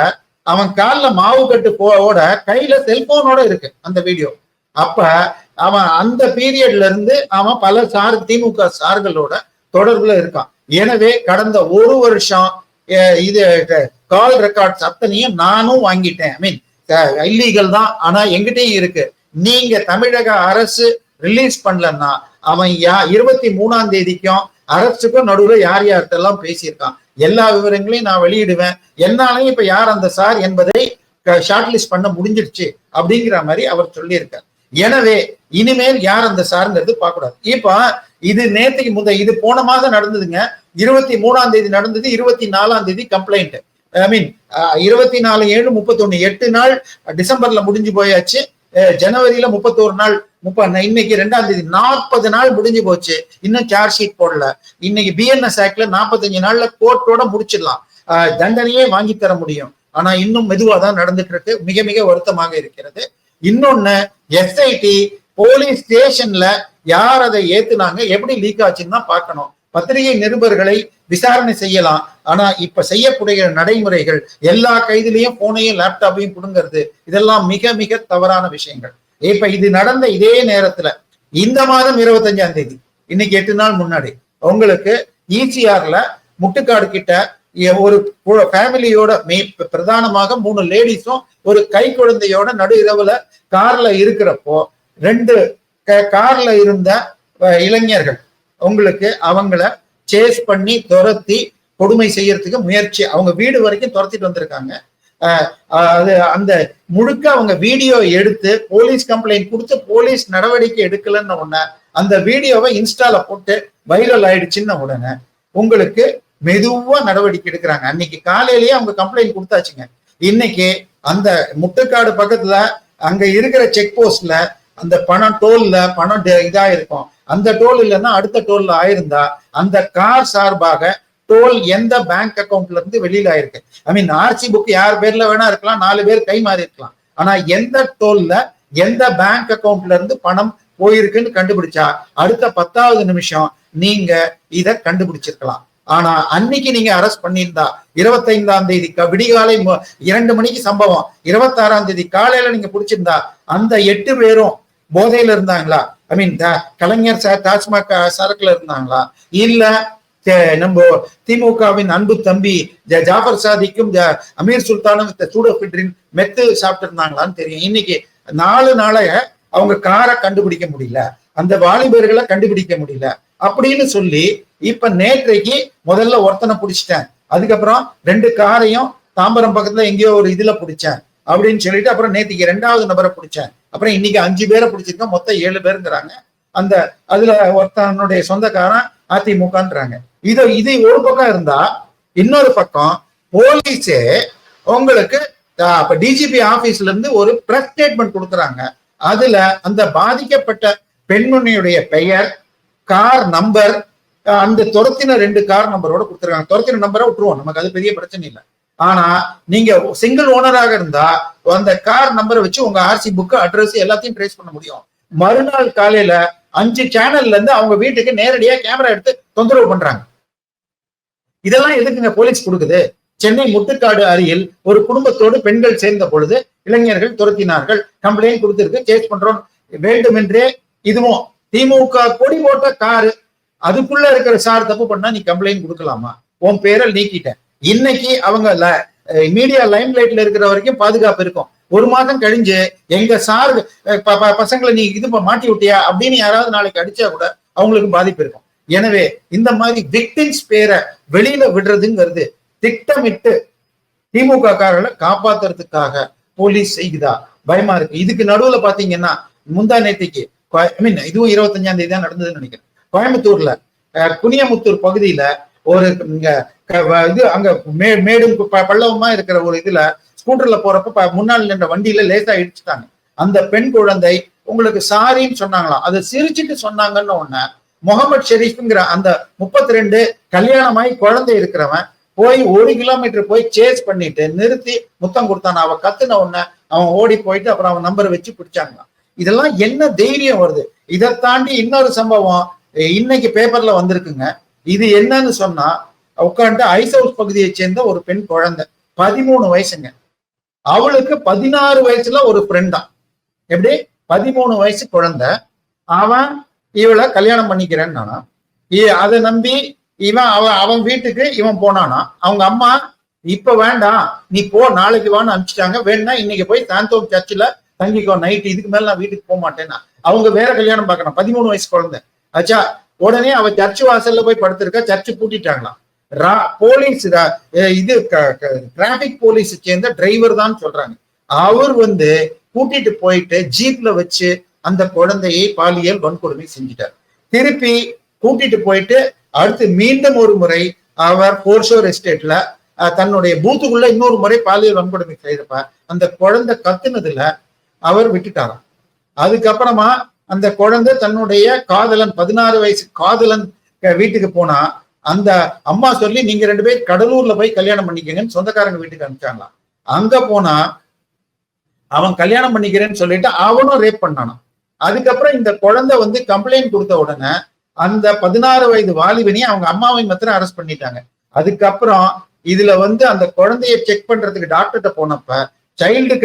அவன் கால்ல மாவு கட்டு போட கையில செல்போனோட இருக்கு அந்த வீடியோ. அப்ப அவன் அந்த பீரியட்ல இருந்து அவன் பல சார் திமுக சார்களோட தொடர்புல இருக்கான். எனவே கடந்த ஒரு வருஷம் இது கால் ரெக்கார்ட்ஸ் அத்தனையும் நானும் வாங்கிட்டேன். ஐ மீன் இல்லீகல் தான். ஆனா எங்கிட்டயும் இருக்கு. நீங்க தமிழக அரசு ரிலீஸ் பண்ணலன்னா அவன் யா இருபத்தி மூணாம் தேதிக்கும் அரசுக்கும் நடுவுல யார் யார்கிட்டெல்லாம் பேசியிருக்கான்? எல்லா விவரங்களையும் நான் வெளியிடுவேன். என்னாலையும் இப்ப யார் அந்த சார் என்பதை ஷார்ட் லிஸ்ட் பண்ண முடிஞ்சிடுச்சு அப்படிங்கிற மாதிரி அவர் சொல்லியிருக்கார். எனவே இனிமேல் யார் அந்த சாருங்கிறது பார்க்கக்கூடாது. இப்போ இப்ப இது நேத்துக்கு முத இது போன மாதம் நடந்ததுங்க. இருபத்தி மூணாம் தேதி நடந்தது இருபத்தி நாலாம் தேதி கம்ப்ளைண்ட் ஐ மீன் இருபத்தி நாலு ஏழு முப்பத்தொன்னு எட்டு நாள் டிசம்பர்ல முடிஞ்சு போயாச்சு. ஜனவரியில முப்பத்தோரு நாள் முப்ப இன்னைக்கு ரெண்டாம் தேதி நாற்பது நாள் முடிஞ்சு போச்சு. இன்னும் சார்ஜ் ஷீட் போடல. இன்னைக்கு பிஎன்எஸ் ஆக்ட்ல நாற்பத்தஞ்சு நாள்ல கோர்ட்டோட முடிச்சிடலாம். தண்டனையே வாங்கி தர முடியும். ஆனா இன்னும் மெதுவா தான் நடந்துட்டு இருக்கு மிக மிக வருத்தமாக இருக்கிறது. இன்னொன்னு எஸ்ஐடி போலீஸ் ஸ்டேஷன்ல யார் அதை ஏத்துனாங்க? எப்படி லீக் ஆச்சுன்னு தான் பார்க்கணும். பத்திரிகை நிருபர்களை விசாரணை செய்யலாம். ஆனா இப்ப செய்யக்கூடிய நடைமுறைகள் எல்லா கைதிலையும் போனையும் லேப்டாப்பையும் புடுங்கிறது இதெல்லாம் மிக மிக தவறான விஷயங்கள். இப்ப இது நடந்த இதே நேரத்துல இந்த மாதம் இருபத்தஞ்சாம் தேதி இன்னைக்கு எட்டு நாள் முன்னாடி உங்களுக்கு ஈசிஆர்ல முட்டுக்காடு கிட்ட ஒரு ஃபேமிலியோட மெய் பிரதானமாக மூணு லேடிஸும் ஒரு கை குழந்தையோட நடு இரவுல கார்ல இருக்கிறப்போ ரெண்டு க- கார்ல இருந்த இளைஞர்கள் உங்களுக்கு அவங்கள சேஸ் பண்ணி துரத்தி கொடுமை செய்யறதுக்கு முயற்சி. அவங்க வீடு வரைக்கும் துரத்திட்டு வந்திருக்காங்க. அது அந்த முழுக்க அவங்க வீடியோ எடுத்து போலீஸ் கம்ப்ளைண்ட் கொடுத்து போலீஸ் நடவடிக்கை எடுக்கலன்னு உடனே அந்த வீடியோவை இன்ஸ்டால போட்டு வைரல் ஆயிடுச்சுன்னு உடனே உங்களுக்கு மெதுவா நடவடிக்கை எடுக்கிறாங்க. அன்னைக்கு காலையிலேயே அவங்க கம்ப்ளைண்ட் கொடுத்தாச்சுங்க. இன்னைக்கு அந்த முட்டுக்காடு பக்கத்துல அங்க இருக்கிற செக் போஸ்ட்ல அந்த பணம் டோல்ல பணம் இதா இருக்கும் அந்த டோல் இல்லைன்னா அடுத்த டோல்ல ஆயிருந்தா அந்த கார் சார்பாக டோல் எந்த பேங்க் அக்கௌண்ட்ல இருந்து வெளியில ஆயிருக்கு. ஐ மீன் ஆர்சி புக் யார் பேர்ல வேணா இருக்கலாம் நாலு பேர் கை மாறி இருக்கலாம். ஆனா எந்த டோல்ல எந்த பேங்க் அக்கௌண்ட்ல இருந்து பணம் போயிருக்குன்னு கண்டுபிடிச்சா அடுத்த பத்தாவது நிமிஷம் நீங்க இத கண்டுபிடிச்சிருக்கலாம். ஆனா அன்னைக்கு நீங்க அரெஸ்ட் பண்ணியிருந்தா இருபத்தைந்தாம் தேதி க- விடிகாலை இரண்டு மணிக்கு சம்பவம் இருபத்தாறாம் தேதி காலையில நீங்க பிடிச்சிருந்தா அந்த எட்டு பேரும் போதையில இருந்தாங்களா? ஐ மீன் கலைஞர் சார் டாஸ்மாக் சரக்குல இருந்தாங்களா? இல்ல நம்ம திமுகவின் அன்பு தம்பி ஜாஃபர் சாதிக்கும் அமீர் சுல்தானும் சூடோபிட்ரின் மெத்து சாப்பிட்டு இருந்தாங்களான்னு தெரியும். இன்னைக்கு நாலு நாளைய அவங்க காரை கண்டுபிடிக்க முடியல. அந்த வாலிபர்களை கண்டுபிடிக்க முடியல. அப்படின்னு சொல்லி இப்ப நேற்றைக்கு முதல்ல ஒருத்தனை பிடிச்சிட்டேன். அதுக்கப்புறம் ரெண்டு காரையும் தாம்பரம் பக்கத்துல எங்கேயோ ஒரு இதுல பிடிச்சேன். அப்படின்னு சொல்லிட்டு அப்புறம் நேத்திக்கு ரெண்டாவது நபரை பிடிச்சேன். அப்புறம் இன்னைக்கு அஞ்சு பேரை பிடிச்சிருக்கோம். மொத்தம் ஏழு பேருங்கிறாங்க. அந்த அதுல ஒருத்தனுடைய சொந்தக்காரன் அதிமுகன்றாங்க. இது இது ஒரு பக்கம் இருந்தா இன்னொரு பக்கம் போலீஸே உங்களுக்கு அப்ப டிஜிபி ஆபீஸ்ல இருந்து ஒரு பிரஸ் ஸ்டேட்மெண்ட் கொடுக்குறாங்க. அதுல அந்த பாதிக்கப்பட்ட பெண்மணியுடைய பெயர் கார் நம்பர் அந்த துரத்தின ரெண்டு கார் நம்பரோட கொடுத்துருக்காங்க. துரத்தின நம்பரை விட்டுருவோம். நமக்கு அது பெரிய பிரச்சனை இல்லை. ஆனா நீங்க சிங்கிள் ஓனராக இருந்தா அந்த கார் நம்பரை வச்சு உங்க ஆர்சி புக் அட்ரஸ் எல்லாத்தையும் ட்ரேஸ் பண்ண முடியும். மறுநாள் காலையில அஞ்சு சேனல்ல இருந்து அவங்க வீட்டுக்கு நேரடியா கேமரா எடுத்து தொந்தரவு பண்றாங்க. இதெல்லாம் எதுக்குங்க போலீஸ் கொடுக்குது? சென்னை முட்டுக்காடு அருகில் ஒரு குடும்பத்தோடு பெண்கள் சேர்ந்த பொழுது இளைஞர்கள் துரத்தினார்கள். கம்ப்ளைண்ட் கொடுத்திருக்கு கேஸ் பண்றோம். வேண்டுமென்றே இதுவும் திமுக கொடி போட்ட காரு அதுக்குள்ள இருக்கிற சார் தப்பு பண்ணா நீ கம்ப்ளைண்ட் கொடுக்கலாமா? உன் பேரை நீக்கிட்டேன். இன்னைக்கு அவங்க மீடியா லைம் லைட்ல இருக்கிற வரைக்கும் பாதுகாப்பு இருக்கும். ஒரு மாதம் கழிஞ்சு எங்க சார் பசங்களை நீ இது மாட்டி விட்டியா அப்படின்னு யாராவது நாளைக்கு அடிச்சா கூட அவங்களுக்கு பாதிப்பு இருக்கும். எனவே இந்த மாதிரி விக்டிம்ஸ் பேரை வெளியில விடுறதுங்கிறது திட்டமிட்டு திமுக காரர்களை காப்பாத்துறதுக்காக போலீஸ் செய்யுதா? பயமா இருக்கு. இதுக்கு நடுவுல பாத்தீங்கன்னா முந்தா நேத்திக்கு ஐ மீன் இதுவும் இருபத்தஞ்சாம் தேதி தான் நடந்ததுன்னு நினைக்கிறேன். கோயம்புத்தூர்ல அஹ், குனியமுத்தூர் பகுதியில ஒரு இங்க இது அங்க மே மேடும் ப- இருக்கிற ஒரு இதுல ஸ்கூட்டர்ல போறப்ப முன்னால் நின்ற வண்டியில லேசா இடிச்சுட்டாங்க. அந்த பெண் குழந்தை உங்களுக்கு சாரின்னு சொன்னாங்களாம். அதை சிரிச்சிட்டு சொன்னாங்கன்னு ஒண்ணு முகமது ஷெரீஃப்ங்கிற அந்த முப்பத்தி ரெண்டு கல்யாணமாயி குழந்தை இருக்கிறவன் போய் ஒரு கிலோமீட்டர் போய் சேஸ் பண்ணிட்டு நிறுத்தி முத்தம் கொடுத்தான். அவன் கத்துன உடனே அவன் ஓடி போயிட்டு அப்புறம் அவன் நம்பரை வச்சு பிடிச்சாங்களாம். இதெல்லாம் என்ன தைரியம் வருது? இதை தாண்டி இன்னொரு சம்பவம் இன்னைக்கு பேப்பர்ல வந்திருக்குங்க. இது என்னன்னு சொன்னா உட்காந்து ஐஸ் ஹவுஸ் பகுதியை சேர்ந்த ஒரு பெண் குழந்தை பதிமூணு வயசுங்க. அவளுக்கு பதினாறு வயசுல ஒரு ஃப்ரெண்ட் எப்படி? பதிமூணு வயசு குழந்தை. அவன் இவளை கல்யாணம் பண்ணிக்கிறேன்னு அதை நம்பி இவன் அவன் அவன் வீட்டுக்கு இவன் போனானா. அவங்க அம்மா இப்ப வேண்டாம். நீ போ நாளைக்கு வான்னு அனுப்பிச்சிட்டாங்க. வேணா இன்னைக்கு போய் சாந்தோம் சர்ச்சில் தங்கிக்கோ. நைட்டு இதுக்கு மேல நான் வீட்டுக்கு போக மாட்டேன்னா. அவங்க வேற கல்யாணம் பார்க்கணும். பதிமூணு வயசு குழந்தை. ஆச்சா உடனே அவ சர்ச் வாசல்ல போய் படுத்திருக்கா. சர்ச்சு பூட்டிட்டாங்களாம். போலீஸ் ரா- இது டிராபிக் போலீஸ் சேர்ந்த டிரைவர் தான் சொல்றாங்க. அவர் வந்து கூட்டிட்டு போயிட்டு ஜீப்ல வச்சு அந்த குழந்தையை பாலியல் வன்கொடுமை செஞ்சிட்டார். திருப்பி கூட்டிட்டு போயிட்டு அடுத்து மீண்டும் ஒரு முறை அவர் போர்ஷோர் எஸ்டேட்ல தன்னுடைய பூத்துக்குள்ள இன்னொரு முறை பாலியல் வன்கொடுமை செய்தப்ப அந்த குழந்தை கத்துனதுல அவர் விட்டுட்டாராம். அதுக்கப்புறமா அந்த குழந்தை தன்னுடைய காதலன் பதினாறு வயசு காதலன் வீட்டுக்கு போனா அந்த அம்மா சொல்லி நீங்க ரெண்டு பேர் கடலூர்ல போய் கல்யாணம் பண்ணிக்கங்கன்னு சொந்தக்காரங்க வீட்டுக்கு அனுப்பிச்சாங்களாம் அங்க போனா அவன் கல்யாணம் பண்ணிக்கிறேன்னு சொல்லிட்டு அவனும் ரேப் பண்ணானான் அதுக்கப்புறம் இந்த குழந்தை வந்து கம்ப்ளைண்ட் கொடுத்த உடனே அந்த பதினாறு வயது வாலிபனி அவங்க அம்மாவை மாத்திரம் அரெஸ்ட் பண்ணிட்டாங்க. அதுக்கப்புறம் இதுல வந்து அந்த குழந்தைய செக் பண்றதுக்கு டாக்டர்கிட்ட போனப்ப சைல்டு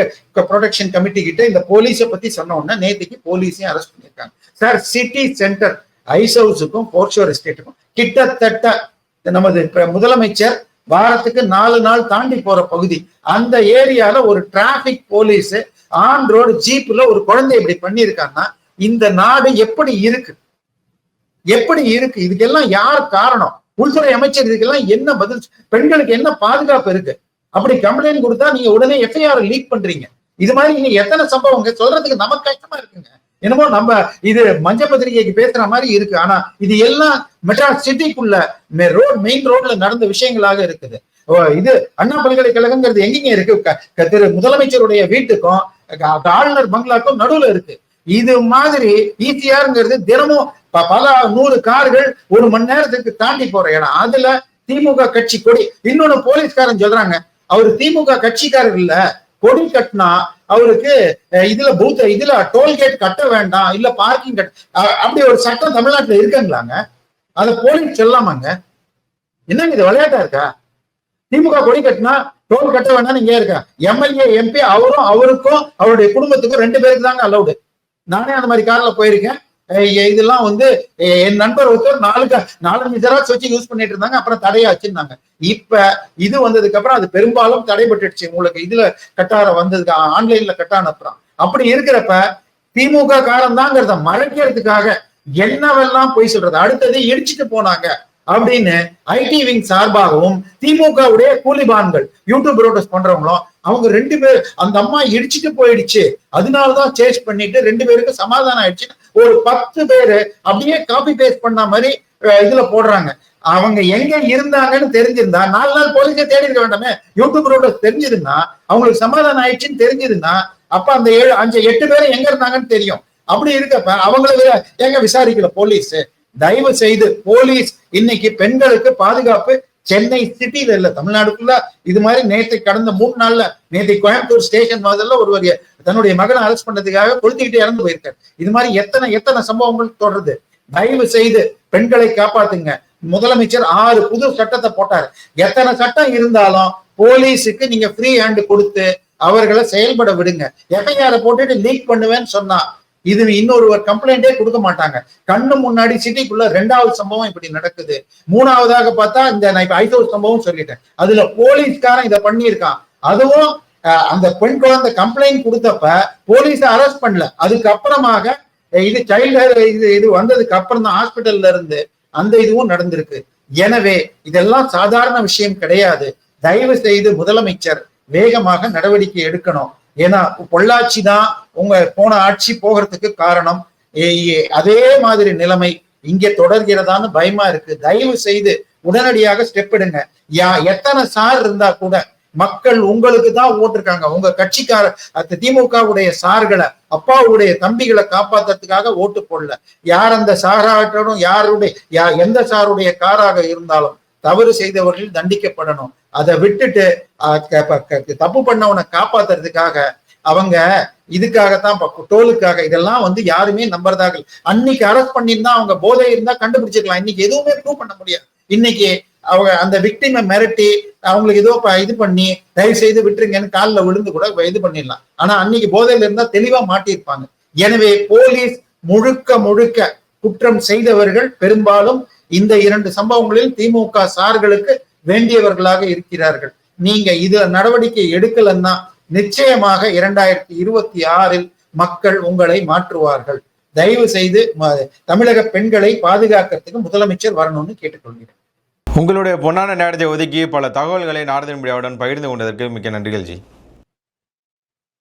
ப்ரொடெக்ஷன் கமிட்டி கிட்ட இந்த போலீஸை பத்தி சொன்ன உடனே நேத்திக்கு போலீஸையும் அரெஸ்ட் பண்ணியிருக்காங்க. சார் சிட்டி சென்டர் ஐஸ் ஹவுஸுக்கும் போர்ஷோர் எஸ்டேட்டுக்கும் கிட்டத்தட்ட நமது முதலமைச்சர் வாரத்துக்கு நாலு நாள் தாண்டி போற பகுதி. அந்த ஏரியால ஒரு டிராபிக் போலீஸ் ஆன் ரோடு ஜீப்ல ஒரு குழந்தை இப்படி பண்ணியிருக்காங்கன்னா இந்த நாடு எப்படி இருக்கு? எப்படி இருக்கு? இதுக்கெல்லாம் யார் காரணம்? உள்துறை அமைச்சர் இதுக்கெல்லாம் என்ன பதில் பெண்களுக்கு என்ன பாதுகாப்பு இருக்கு? அப்படி கம்ப்ளைண்ட் கொடுத்தா நீங்க உடனே எஃப்ஐஆர் லீக் பண்றீங்க. இது மாதிரி நீங்க எத்தனை சம்பவங்க சொல்றதுக்கு நமக்கு கஷ்டமா என்னமோ நம்ம இது மஞ்ச பத்திரிகைக்கு பேசுற மாதிரி இருக்கு. ஆனா இது எல்லாம் மெட்ரா சிட்டிக்குள்ள ரோட் மெயின் ரோட்ல நடந்த விஷயங்களாக இருக்குது. ஓ, இது அண்ணா பல்கலைக்கழகங்கிறது எங்கெங்க இருக்கு? க- திரு முதலமைச்சருடைய வீட்டுக்கும் ஆளுநர் பங்களாக்கும் நடுவுல இருக்கு. இது மாதிரி ஈசிஆருங்கிறது தினமும் ப- பல நூறு கார்கள் ஒரு மணி நேரத்துக்கு தாண்டி போற இடம். அதுல திமுக கட்சி கொடி. இன்னொன்னு போலீஸ்காரன் சொல்றாங்க. அவர் திமுக கட்சிக்காரர் இல்ல. கொடி கட்டினா அவருக்கு இதுல பூத் இதுல டோல்கேட் கட்ட வேண்டாம் இல்ல பார்க்கிங் கட் அப்படி ஒரு சட்டம் தமிழ்நாட்டுல இருக்குங்களாங்க? அதை போலீஸ் சொல்லாமாங்க? என்னங்க இது விளையாட்டா இருக்கா? திமுக கொடி கட்டினா டோல் கட்ட வேண்டாம் நீங்க இருக்கா? எம்எல்ஏ எம்பி அவரும் அவருக்கும் அவருடைய குடும்பத்துக்கும் ரெண்டு பேருக்கு தாங்க அலௌடு நானே அந்த மாதிரி கார்ல போயிருக்கேன். இதெல்லாம் வந்து என் நண்பர் ஒருத்தர் நாலு நாலு நாலஞ்சு ஜெராக்ஸ் வச்சு யூஸ் பண்ணிட்டு இருந்தாங்க அப்புறம் தடையாச்சுன்னாங்க. இப்ப இது வந்ததுக்கு அப்புறம் அது பெரும்பாலும் தடைபட்டுடுச்சு உங்களுக்கு. இதுல கட்டார வந்ததுக்கு ஆன்லைன்ல கட்டான அப்புறம். அப்படி இருக்கிறப்ப திமுக காரம் தாங்கிறத மறைக்கிறதுக்காக என்னவெல்லாம் போய் சொல்றது? அடுத்தது இடிச்சுட்டு போனாங்க அப்படின்னு ஐடி விங் சார்பாகவும் திமுகவுடைய கூலிபான்கள் யூடியூப் ரோட்டஸ் பண்றவங்களும் அவங்க ரெண்டு பேர் அந்த அம்மா இடிச்சுட்டு போயிடுச்சு. அதனாலதான் சேஸ் பண்ணிட்டு ரெண்டு பேருக்கு சமாதானம் ஆயிடுச்சு ஒரு பத்து பேரு அப்படியே காப்பி பேஸ்ட் பண்ண மாதிரி இதுல போடுறாங்க. அவங்க எங்க இருந்தாங்கன்னு தெரிஞ்சிருந்தா நாலு நாள் போலீஸே தேடி இருக்க வேண்டாமே. யூடியூப் ரோட்டஸ் தெரிஞ்சிருந்தா அவங்களுக்கு சமாதானம் ஆயிடுச்சுன்னு தெரிஞ்சிருந்தா அப்ப அந்த ஏழு அஞ்சு எட்டு பேரும் எங்க இருந்தாங்கன்னு தெரியும். அப்படி இருக்கப்ப அவங்கள எங்க ஏங்க விசாரிக்கல போலீஸ் தயவு செய்து போலீஸ் இன்னைக்கு பெண்களுக்கு பாதுகாப்பு சென்னை சிட்டியில இல்ல தமிழ்நாடுக்குள்ள இது மாதிரி நேற்று கடந்த மூணு நாள்ல நேற்று கோயம்புத்தூர் ஸ்டேஷன் வாசல்ல ஒருவர் தன்னுடைய மகனை அரெஸ்ட் பண்ணதுக்காக கொளுத்திக்கிட்டு இறந்து போயிருக்காரு. இது மாதிரி எத்தனை எத்தனை சம்பவங்கள் தொடருது? தயவு செய்து பெண்களை காப்பாத்துங்க. முதலமைச்சர் ஆறு புது சட்டத்தை போட்டாரு. எத்தனை சட்டம் இருந்தாலும் போலீஸுக்கு நீங்க ஃப்ரீ ஹேண்ட் கொடுத்து அவர்களை செயல்பட விடுங்க. எஃப்ஐஆர் போட்டுட்டு லீக் பண்ணுவேன்னு சொன்னா இது இன்னொருவர் கம்ப்ளைண்டே கொடுக்க மாட்டாங்க. கண்ணு முன்னாடி சிட்டிக்குள்ள ரெண்டாவது சம்பவம் இப்படி நடக்குது. மூணாவதாக பார்த்தா இந்த நான் இப்ப ஐந்தாவது சம்பவம் சொல்லிட்டேன். அதுல போலீஸ்காரன் இதை பண்ணியிருக்கான். அதுவும் அந்த பெண் குழந்தை கம்ப்ளைண்ட் கொடுத்தப்ப போலீஸை அரெஸ்ட் பண்ணல. அதுக்கப்புறமாக இது சைல்டு இது இது வந்ததுக்கு அப்புறம் தான் ஹாஸ்பிட்டல்ல இருந்து அந்த இதுவும் நடந்திருக்கு. எனவே இதெல்லாம் சாதாரண விஷயம் கிடையாது. தயவு செய்து முதலமைச்சர் வேகமாக நடவடிக்கை எடுக்கணும். ஏன்னா பொள்ளாச்சி தான் உங்க போன ஆட்சி போகிறதுக்கு காரணம். அதே மாதிரி நிலைமை இங்கே தொடர்கிறதான்னு பயமா இருக்கு. தயவு செய்து உடனடியாக ஸ்டெப் எடுங்க. யா எத்தனை சார் இருந்தா கூட மக்கள் உங்களுக்கு தான் ஓட்டிருக்காங்க உங்க கட்சிக்கார திமுகவுடைய சார்களை அப்பாவுடைய தம்பிகளை காப்பாத்துறதுக்காக ஓட்டு போடல. யார் அந்த சாராகட்டும் யாருடைய யா எந்த சாருடைய காராக இருந்தாலும் தவறு செய்தவர்கள் தண்டிக்கப்படணும். அதை விட்டுட்டு தப்பு பண்ணவனை காப்பாத்துறதுக்காக அவங்க இதுக்காகத்தான் ப- டோலுக்காக இதெல்லாம் வந்து யாருமே நம்புறதாக அன்னைக்கு அரெஸ்ட் பண்ணியிருந்தா அவங்க போதை இருந்தா கண்டுபிடிச்சிருக்கலாம். இன்னைக்கு எதுவுமே ப்ரூவ் பண்ண முடியாது. இன்னைக்கு அவங்க அந்த விக்டிமை மிரட்டி அவங்களுக்கு ஏதோ இது பண்ணி தயவு செய்து விட்டுருங்கன்னு காலில் விழுந்து கூட இது பண்ணிடலாம். ஆனா அன்னைக்கு போதையில இருந்தா தெளிவா மாட்டியிருப்பாங்க. எனவே போலீஸ் முழுக்க முழுக்க குற்றம் செய்தவர்கள் பெரும்பாலும் இந்த இரண்டு சம்பவங்களில் திமுக சார்களுக்கு வேண்டியவர்களாக இருக்கிறார்கள். நீங்க இது நடவடிக்கை எடுக்கலன்னா நிச்சயமாக இரண்டாயிரத்தி இருபத்தி ஆறில் மக்கள் உங்களை மாற்றுவார்கள். தயவு செய்து தமிழக பெண்களை பாதுகாக்கிறதுக்கு முதலமைச்சர் வரணும்னு கேட்டுக்கொள்கிறேன். உங்களுடைய பொன்னான நேரத்தை ஒதுக்கி பல தகவல்களை நாரதன் மீடியாவுடன் பகிர்ந்து கொண்டதற்கு மிக்க நன்றிகள் ஜி.